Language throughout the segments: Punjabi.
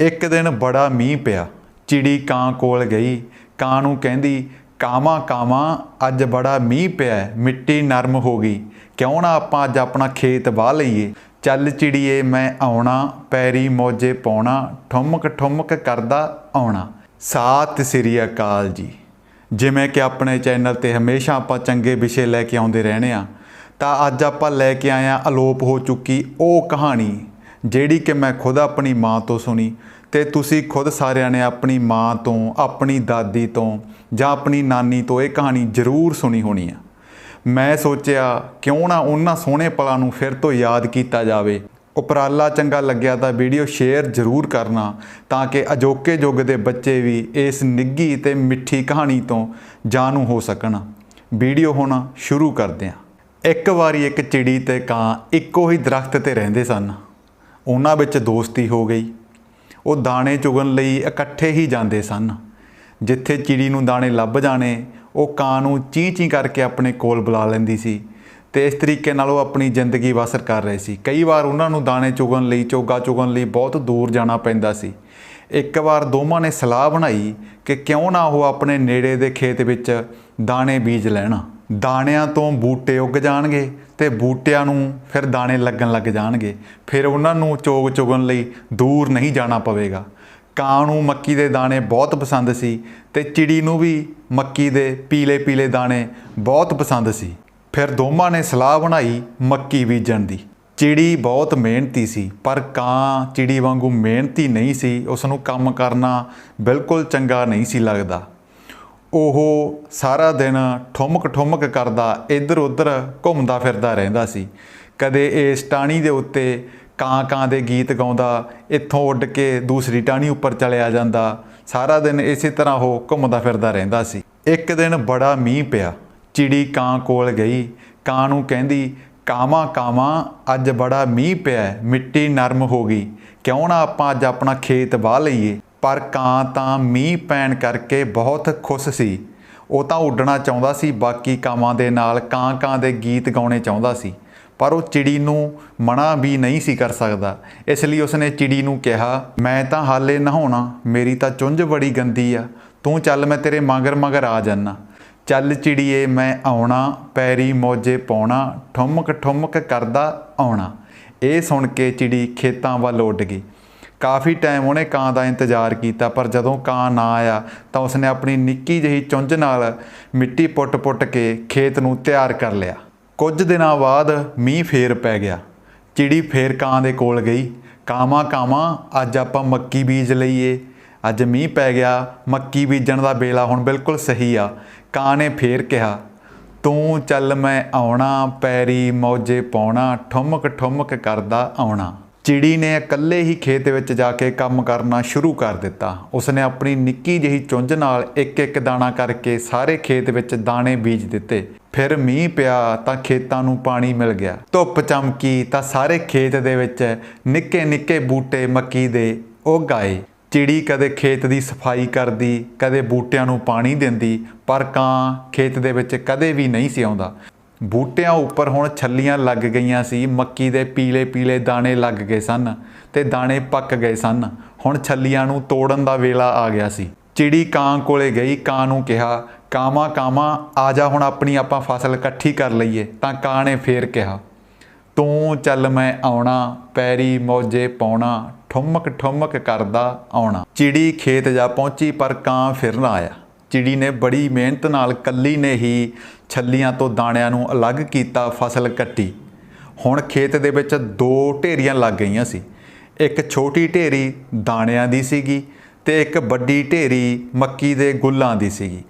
ਇੱਕ ਦਿਨ ਬੜਾ ਮੀਂਹ ਪਿਆ। ਚਿੜੀ ਕਾਂ ਕੋਲ ਗਈ। ਕਾਂ ਨੂੰ ਕਹਿੰਦੀ, ਕਾਵਾਂ ਕਾਵਾਂ, ਅੱਜ ਬੜਾ ਮੀਂਹ ਪਿਆ ਮਿੱਟੀ ਨਰਮ ਹੋ ਗਈ। ਕਿਉਂ ਨਾ ਆਪਾਂ ਅੱਜ ਆਪਣਾ ਖੇਤ ਵਾਹ ਲਈਏ? ਚੱਲ ਚਿੜੀਏ, ਮੈਂ ਆਉਣਾ, ਪੈਰੀ ਮੋਜੇ ਪਾਉਣਾ, ਠੁਮਕ ਠੁਮਕ ਕਰਦਾ ਆਉਣਾ। ਸਾਤ ਸ੍ਰੀ ਅਕਾਲ ਜੀ। ਜਿਵੇਂ ਕਿ ਆਪਣੇ ਚੈਨਲ ਤੇ ਹਮੇਸ਼ਾ ਆਪਾਂ ਚੰਗੇ ਵਿਸ਼ੇ ਲੈ ਕੇ ਆਉਂਦੇ ਰਹਿਣੇ ਆ ਤਾਂ ਅੱਜ ਆਪਾਂ ਲੈ ਕੇ ਆਏ ਆ ਅਲੋਪ ਹੋ ਚੁੱਕੀ ਉਹ ਕਹਾਣੀ। ਜਿਹੜੀ ਕਿ ਮੈਂ ਖੁਦ ਆਪਣੀ ਮਾਂ ਤੋਂ ਸੁਣੀ ਤੇ ਤੁਸੀਂ ਖੁਦ ਸਾਰਿਆਂ ਨੇ ਆਪਣੀ ਮਾਂ ਤੋਂ, ਆਪਣੀ ਦਾਦੀ ਤੋਂ ਜਾਂ ਆਪਣੀ ਨਾਨੀ ਤੋਂ ਇਹ ਕਹਾਣੀ ਜ਼ਰੂਰ ਸੁਣੀ ਹੋਣੀ ਆ। ਮੈਂ ਸੋਚਿਆ ਕਿਉਂ ਨਾ ਉਹਨਾਂ ਸੋਹਣੇ ਪਲਾਂ ਨੂੰ ਫਿਰ ਤੋਂ ਯਾਦ ਕੀਤਾ ਜਾਵੇ। ਉਪਰਾਲਾ ਚੰਗਾ ਲੱਗਿਆ ਤਾਂ ਵੀਡੀਓ ਸ਼ੇਅਰ ਜ਼ਰੂਰ ਕਰਨਾ ਤਾਂ ਕਿ ਅਜੋਕੇ ਯੁੱਗ ਦੇ ਬੱਚੇ ਵੀ ਇਸ ਨਿੱਗੀ ਤੇ ਮਿੱਠੀ ਕਹਾਣੀ ਤੋਂ ਜਾਣੂ ਹੋ ਸਕਣ। ਵੀਡੀਓ ਹੁਣ ਸ਼ੁਰੂ ਕਰਦੇ ਹਾਂ। ਇੱਕ ਵਾਰੀ ਇੱਕ ਚਿੜੀ ਤੇ ਕਾਂ ਇੱਕੋ ਹੀ ਦਰਖਤ ਤੇ ਰਹਿੰਦੇ ਸਨ। ਉਹਨਾਂ ਵਿੱਚ ਦੋਸਤੀ ਹੋ ਗਈ। ਉਹ ਦਾਣੇ ਚੁਗਣ ਲਈ ਇਕੱਠੇ ਹੀ ਜਾਂਦੇ ਸਨ। ਜਿੱਥੇ ਚਿੜੀ ਨੂੰ ਦਾਣੇ ਲੱਭ ਜਾਣੇ, ਉਹ ਕਾਂ ਨੂੰ ਚੀਂ ਚੀਂ ਕਰਕੇ ਆਪਣੇ ਕੋਲ ਬੁਲਾ ਲੈਂਦੀ ਸੀ ਤੇ ਇਸ ਤਰੀਕੇ ਨਾਲ ਉਹ ਆਪਣੀ ਜ਼ਿੰਦਗੀ ਬਸਰ ਕਰ ਰਹੇ ਸੀ। ਕਈ ਵਾਰ ਉਹਨਾਂ ਨੂੰ ਦਾਣੇ ਚੁਗਣ ਲਈ, ਚੋਗਾ ਚੁਗਣ ਲਈ ਬਹੁਤ ਦੂਰ ਜਾਣਾ ਪੈਂਦਾ ਸੀ। ਇੱਕ ਵਾਰ ਦੋਵਾਂ ਨੇ ਸਲਾਹ ਬਣਾਈ ਕਿ ਕਿਉਂ ਨਾ ਉਹ ਆਪਣੇ ਨੇੜੇ ਦੇ ਖੇਤ ਵਿੱਚ ਦਾਣੇ ਬੀਜ ਲੈਣ। ਦਾਣਿਆਂ ਤੋਂ ਬੂਟੇ ਉੱਗ ਜਾਣਗੇ। ਤੇ ਬੂਟਿਆਂ ਨੂੰ ਫਿਰ ਦਾਣੇ ਲੱਗਣ ਲੱਗ ਜਾਣਗੇ। ਫਿਰ ਉਹਨਾਂ ਨੂੰ ਚੋਗ ਚੁਗਣ ਲਈ ਦੂਰ ਨਹੀਂ ਜਾਣਾ ਪਵੇਗਾ। ਕਾਂ ਨੂੰ ਮੱਕੀ ਦੇ ਦਾਣੇ ਬਹੁਤ ਪਸੰਦ ਸੀ ਤੇ ਚਿੜੀ ਨੂੰ ਵੀ ਮੱਕੀ ਦੇ ਪੀਲੇ ਪੀਲੇ ਦਾਣੇ ਬਹੁਤ ਪਸੰਦ ਸੀ। ਫਿਰ ਦੋਵਾਂ ਨੇ ਸਲਾਹ ਬਣਾਈ ਮੱਕੀ ਬੀਜਣ ਦੀ। ਚਿੜੀ ਬਹੁਤ ਮਿਹਨਤੀ ਸੀ, ਪਰ ਕਾਂ ਚਿੜੀ ਵਾਂਗੂ ਮਿਹਨਤੀ ਨਹੀਂ ਸੀ ਉਸ ਨੂੰ ਕੰਮ ਕਰਨਾ ਬਿਲਕੁਲ ਚੰਗਾ ਨਹੀਂ ਸੀ ਲੱਗਦਾ। ਉਹ ਸਾਰਾ ਦਿਨ ਠੁਮਕ ਠੁਮਕ ਕਰਦਾ, ਇੱਧਰ ਉੱਧਰ ਘੁੰਮਦਾ ਫਿਰਦਾ ਰਹਿੰਦਾ ਸੀ। ਕਦੇ ਇਸ ਟਾਣੀ ਦੇ ਉੱਤੇ ਕਾਂ ਕਾਂ ਦੇ ਗੀਤ ਗਾਉਂਦਾ, ਇੱਥੋਂ ਉੱਡ ਕੇ ਦੂਸਰੀ ਟਾਣੀ ਉੱਪਰ ਚਲਿਆ ਜਾਂਦਾ। ਸਾਰਾ ਦਿਨ ਇਸੇ ਤਰ੍ਹਾਂ ਉਹ ਘੁੰਮਦਾ ਫਿਰਦਾ ਰਹਿੰਦਾ ਸੀ। ਇੱਕ ਦਿਨ ਬੜਾ ਮੀਂਹ ਪਿਆ। ਚਿੜੀ ਕਾਂ ਕੋਲ ਗਈ। ਕਾਂ ਨੂੰ ਕਹਿੰਦੀ, ਕਾਵਾਂ ਕਾਵਾਂ, ਅੱਜ ਬੜਾ ਮੀਂਹ ਪਿਆ ਮਿੱਟੀ ਨਰਮ ਹੋ ਗਈ। ਕਿਉਂ ਨਾ ਆਪਾਂ ਅੱਜ ਆਪਣਾ ਖੇਤ ਵਾਹ ਲਈਏ? ਪਰ ਕਾਂ ਤਾਂ ਮੀਂਹ ਪੈਣ ਕਰਕੇ ਬਹੁਤ ਖੁਸ਼ ਸੀ। ਉਹ ਤਾਂ ਉੱਡਣਾ ਚਾਹੁੰਦਾ ਸੀ, ਬਾਕੀ ਕਾਵਾਂ ਦੇ ਨਾਲ ਕਾਂ ਕਾਂ ਦੇ ਗੀਤ ਗਾਉਣੇ ਚਾਹੁੰਦਾ ਸੀ। ਪਰ ਉਹ ਚਿੜੀ ਨੂੰ ਮਨਾ ਵੀ ਨਹੀਂ ਸੀ ਕਰ ਸਕਦਾ। ਇਸ ਲਈ ਉਸਨੇ ਚਿੜੀ ਨੂੰ ਕਿਹਾ, ਮੈਂ ਤਾਂ ਹਾਲੇ ਨਹਾਉਣਾ, ਮੇਰੀ ਤਾਂ ਚੁੰਝ ਬੜੀ ਗੰਦੀ ਆ। ਤੂੰ ਚੱਲ, ਮੈਂ ਤੇਰੇ ਮਗਰ ਮਗਰ ਆ ਜਾਨਾ। ਚੱਲ ਚਿੜੀਏ, ਮੈਂ ਆਉਣਾ, ਪੈਰੀ ਮੋਜੇ ਪਾਉਣਾ, ਠੁਮਕ ਠੁਮਕ ਕਰਦਾ ਆਉਣਾ। ਇਹ ਸੁਣ ਕੇ ਚਿੜੀ ਖੇਤਾਂ ਵੱਲ ਉੱਡ ਗਈ। ਕਾਫੀ ਟਾਈਮ ਉਹਨੇ ਕਾਂ ਦਾ ਇੰਤਜ਼ਾਰ ਕੀਤਾ, ਪਰ ਜਦੋਂ ਕਾਂ ਨਾ ਆਇਆ ਤਾਂ ਉਸਨੇ ਆਪਣੀ ਨਿੱਕੀ ਜਿਹੀ ਚੁੰਝ ਨਾਲ ਮਿੱਟੀ ਪੁੱਟ-ਪੁੱਟ ਕੇ ਖੇਤ ਨੂੰ ਤਿਆਰ ਕਰ ਲਿਆ। ਕੁਝ ਦਿਨਾਂ ਬਾਅਦ ਮੀਂਹ ਫੇਰ ਪੈ ਗਿਆ। ਚਿੜੀ ਫੇਰ ਕਾਂ ਦੇ ਕੋਲ ਗਈ। ਕਾਵਾਂ ਕਾਵਾਂ, ਅੱਜ ਆਪਾਂ ਮੱਕੀ ਬੀਜ ਲਈਏ। ਅੱਜ ਮੀਂਹ ਪੈ ਗਿਆ, ਮੱਕੀ ਬੀਜਣ ਦਾ ਵੇਲਾ ਹੁਣ ਬਿਲਕੁਲ ਸਹੀ ਆ। ਕਾਂ ਨੇ ਫੇਰ ਕਿਹਾ, ਤੂੰ ਚੱਲ ਮੈਂ ਆਉਣਾ, ਪੈਰੀ ਮੌਜੇ ਪਾਉਣਾ, ਠੁਮਕ ਠੁਮਕ ਕਰਦਾ ਆਉਣਾ। ਚਿੜੀ ਨੇ ਇਕੱਲੇ ਹੀ ਖੇਤ ਵਿੱਚ ਜਾ ਕੇ ਕੰਮ ਕਰਨਾ ਸ਼ੁਰੂ ਕਰ ਦਿੱਤਾ। ਉਸਨੇ ਆਪਣੀ ਨਿੱਕੀ ਜਿਹੀ ਚੁੰਝ ਨਾਲ ਇੱਕ ਇੱਕ ਦਾਣਾ ਕਰਕੇ ਸਾਰੇ ਖੇਤ ਵਿੱਚ ਦਾਣੇ ਬੀਜ ਦਿੱਤੇ। ਫਿਰ ਮੀਂਹ ਪਿਆ ਤਾਂ ਖੇਤਾਂ ਨੂੰ ਪਾਣੀ ਮਿਲ ਗਿਆ। ਧੁੱਪ ਚਮਕੀ ਤਾਂ ਸਾਰੇ ਖੇਤ ਦੇ ਵਿੱਚ ਨਿੱਕੇ ਨਿੱਕੇ ਬੂਟੇ ਮੱਕੀ ਦੇ ਉੱਗ ਆਏ। ਚਿੜੀ ਕਦੇ ਖੇਤ ਦੀ ਸਫ਼ਾਈ ਕਰਦੀ, ਕਦੇ ਬੂਟਿਆਂ ਨੂੰ ਪਾਣੀ ਦਿੰਦੀ, ਪਰ ਕਾਂ ਖੇਤ ਦੇ ਵਿੱਚ ਕਦੇ ਵੀ ਨਹੀਂ ਸੀ ਆਉਂਦਾ। ਬੂਟਿਆਂ ਉੱਪਰ ਹੁਣ ਛੱਲੀਆਂ ਲੱਗ ਗਈਆਂ ਸੀ, ਮੱਕੀ ਦੇ ਪੀਲੇ ਪੀਲੇ ਦਾਣੇ ਲੱਗ ਗਏ ਸਨ ਤੇ ਦਾਣੇ ਪੱਕ ਗਏ ਸਨ। ਹੁਣ ਛੱਲੀਆਂ ਨੂੰ ਤੋੜਨ ਦਾ ਵੇਲਾ ਆ ਗਿਆ ਸੀ। ਚਿੜੀ ਕਾਂ ਕੋਲੇ ਗਈ, ਕਾਂ ਨੂੰ ਕਿਹਾ, ਕਾਵਾਂ ਕਾਵਾਂ, ਆ ਜਾ ਹੁਣ ਆਪਣੀ ਆਪਾਂ ਫਸਲ ਇਕੱਠੀ ਕਰ ਲਈਏ। ਤਾਂ ਕਾਂ ਨੇ ਫੇਰ ਕਿਹਾ, ਤੂੰ ਚੱਲ ਮੈਂ ਆਉਣਾ, ਪੈਰੀ ਮੌਜੇ ਪਾਉਣਾ, ਠੁਮਕ ਠੁੰਮਕ ਕਰਦਾ ਆਉਣਾ। ਚਿੜੀ ਖੇਤ ਜਾ ਪਹੁੰਚੀ ਪਰ ਕਾਂ ਫਿਰ ਨਾ ਆਇਆ। ਚਿੜੀ ਨੇ ਬੜੀ ਮਿਹਨਤ ਨਾਲ ਕੱਲੀ ਨੇ ਹੀ ਛੱਲੀਆਂ ਤੋਂ ਦਾਣਿਆਂ ਨੂੰ ਅਲੱਗ ਕੀਤਾ ਫਸਲ ਕੱਟੀ। ਹੁਣ ਖੇਤ ਦੇ ਵਿੱਚ ਦੋ ਢੇਰੀਆਂ ਲੱਗ ਗਈਆਂ ਸੀ। ਇੱਕ ਛੋਟੀ ਢੇਰੀ ਦਾਣਿਆਂ ਦੀ ਸੀਗੀ ਤੇ ਇੱਕ ਵੱਡੀ ਢੇਰੀ ਮੱਕੀ ਦੇ ਗੁੱਲਾਂ ਦੀ ਸੀਗੀ।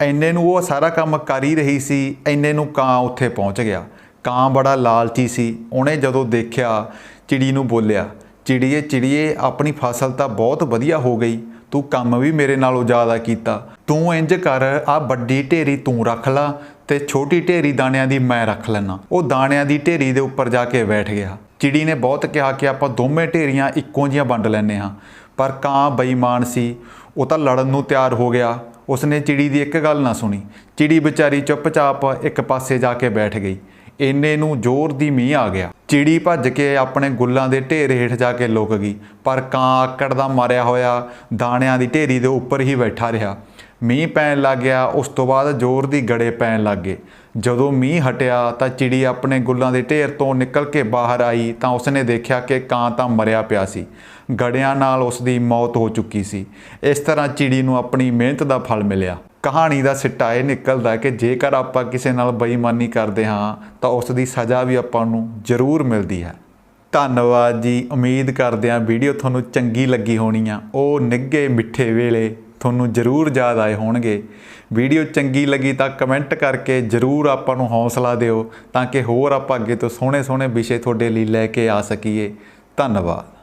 ਐਨੇ ਨੂੰ ਉਹ ਸਾਰਾ ਕੰਮ ਕਰ ਹੀ ਰਹੀ ਸੀ ਐਨੇ ਨੂੰ ਕਾਂ ਉੱਥੇ ਪਹੁੰਚ ਗਿਆ। ਕਾਂ ਬੜਾ ਲਾਲਚੀ ਸੀ। ਉਹਨੇ ਜਦੋਂ ਦੇਖਿਆ, ਚਿੜੀ ਨੂੰ ਬੋਲਿਆ, ਚਿੜੀਏ ਚਿੜੀਏ, ਆਪਣੀ ਫਸਲ ਤਾਂ ਬਹੁਤ ਵਧੀਆ ਹੋ ਗਈ। ਤੂੰ ਕੰਮ ਵੀ ਮੇਰੇ ਨਾਲੋਂ ਜ਼ਿਆਦਾ ਕੀਤਾ। ਤੂੰ ਇੰਜ ਕਰ ਆ ਵੱਡੀ ਢੇਰੀ ਤੂੰ ਰੱਖ ਲਾ। ਤੇ ਛੋਟੀ ਢੇਰੀ ਦਾਣਿਆਂ ਦੀ ਮੈਂ ਰੱਖ ਲੈਣਾ ਉਹ ਦਾਣਿਆਂ ਦੀ ਢੇਰੀ ਦੇ ਉੱਪਰ ਜਾ ਕੇ ਬੈਠ ਗਿਆ। ਚਿੜੀ ਨੇ ਬਹੁਤ ਕਿਹਾ ਕਿ ਆਪਾਂ ਦੋਵੇਂ ਢੇਰੀਆਂ ਇੱਕੋ ਜੀਆਂ ਵੰਡ ਲੈਨੇ ਹਾਂ। ਪਰ ਕਾਂ ਬੇਈਮਾਨ ਸੀ। ਉਹ ਤਾਂ ਲੜਨ ਨੂੰ ਤਿਆਰ ਹੋ ਗਿਆ। ਉਸਨੇ ਚਿੜੀ ਦੀ ਇੱਕ ਗੱਲ ਨਾ ਸੁਣੀ। ਚਿੜੀ ਵਿਚਾਰੀ ਚੁੱਪਚਾਪ ਇੱਕ ਪਾਸੇ ਜਾ ਕੇ ਬੈਠ ਗਈ। ਇੰਨੇ ਨੂੰ ਜ਼ੋਰ ਦੀ ਮੀਂਹ ਆ ਗਿਆ। ਚਿੜੀ ਭੱਜ ਕੇ ਆਪਣੇ ਗੁੱਲਾਂ ਦੇ ਢੇਰ ਹੇਠ ਜਾ ਕੇ ਲੁਕ ਗਈ। ਪਰ ਕਾਂ ਆਕੜ ਦਾ ਮਾਰਿਆ ਹੋਇਆ ਦਾਣਿਆਂ ਦੀ ਢੇਰੀ ਦੇ ਉੱਪਰ ਹੀ ਬੈਠਾ ਰਿਹਾ। ਮੀਂਹ ਪੈਣ ਲੱਗ ਗਿਆ, ਉਸ ਤੋਂ ਬਾਅਦ ਜ਼ੋਰ ਦੀ ਗੜੇ ਪੈਣ ਲੱਗ ਗਏ। ਜਦੋਂ ਮੀਂਹ ਹਟਿਆ ਤਾਂ ਚਿੜੀ ਆਪਣੇ ਗੁੱਲਾਂ ਦੇ ਢੇਰ ਤੋਂ ਨਿਕਲ ਕੇ ਬਾਹਰ ਆਈ ਤਾਂ ਉਸਨੇ ਦੇਖਿਆ ਕਿ ਕਾਂ ਤਾਂ ਮਰਿਆ ਪਿਆ ਸੀ। ਗੜਿਆਂ ਨਾਲ ਉਸ ਦੀ ਮੌਤ ਹੋ ਚੁੱਕੀ ਸੀ। ਇਸ ਤਰ੍ਹਾਂ ਚਿੜੀ ਨੂੰ ਆਪਣੀ ਮਿਹਨਤ ਦਾ ਫਲ ਮਿਲਿਆ। ਕਹਾਣੀ ਦਾ ਸਿੱਟਾ ਇਹ ਨਿਕਲਦਾ ਕਿ ਜੇਕਰ ਆਪਾਂ ਕਿਸੇ ਨਾਲ ਬੇਈਮਾਨੀ ਕਰਦੇ ਹਾਂ ਤਾਂ ਉਸ ਦੀ ਸਜ਼ਾ ਵੀ ਆਪਾਂ ਨੂੰ ਜ਼ਰੂਰ ਮਿਲਦੀ ਹੈ। ਧੰਨਵਾਦ ਜੀ। ਉਮੀਦ ਕਰਦੇ ਹਾਂ ਵੀਡੀਓ ਤੁਹਾਨੂੰ ਚੰਗੀ ਲੱਗੀ ਹੋਣੀ ਆ। ਉਹ ਨਿੱਘੇ ਮਿੱਠੇ ਵੇਲੇ ਤੁਹਾਨੂੰ ਜ਼ਰੂਰ ਯਾਦ ਆਏ ਹੋਣਗੇ। ਵੀਡੀਓ ਚੰਗੀ ਲੱਗੀ ਤਾਂ ਕਮੈਂਟ ਕਰਕੇ ਜ਼ਰੂਰ ਆਪਾਂ ਨੂੰ ਹੌਸਲਾ ਦਿਓ ਤਾਂ ਕਿ ਹੋਰ ਆਪਾਂ ਅੱਗੇ ਤੋਂ ਸੋਹਣੇ ਸੋਹਣੇ ਵਿਸ਼ੇ ਤੁਹਾਡੇ ਲਈ ਲੈ ਕੇ ਆ ਸਕੀਏ। ਧੰਨਵਾਦ।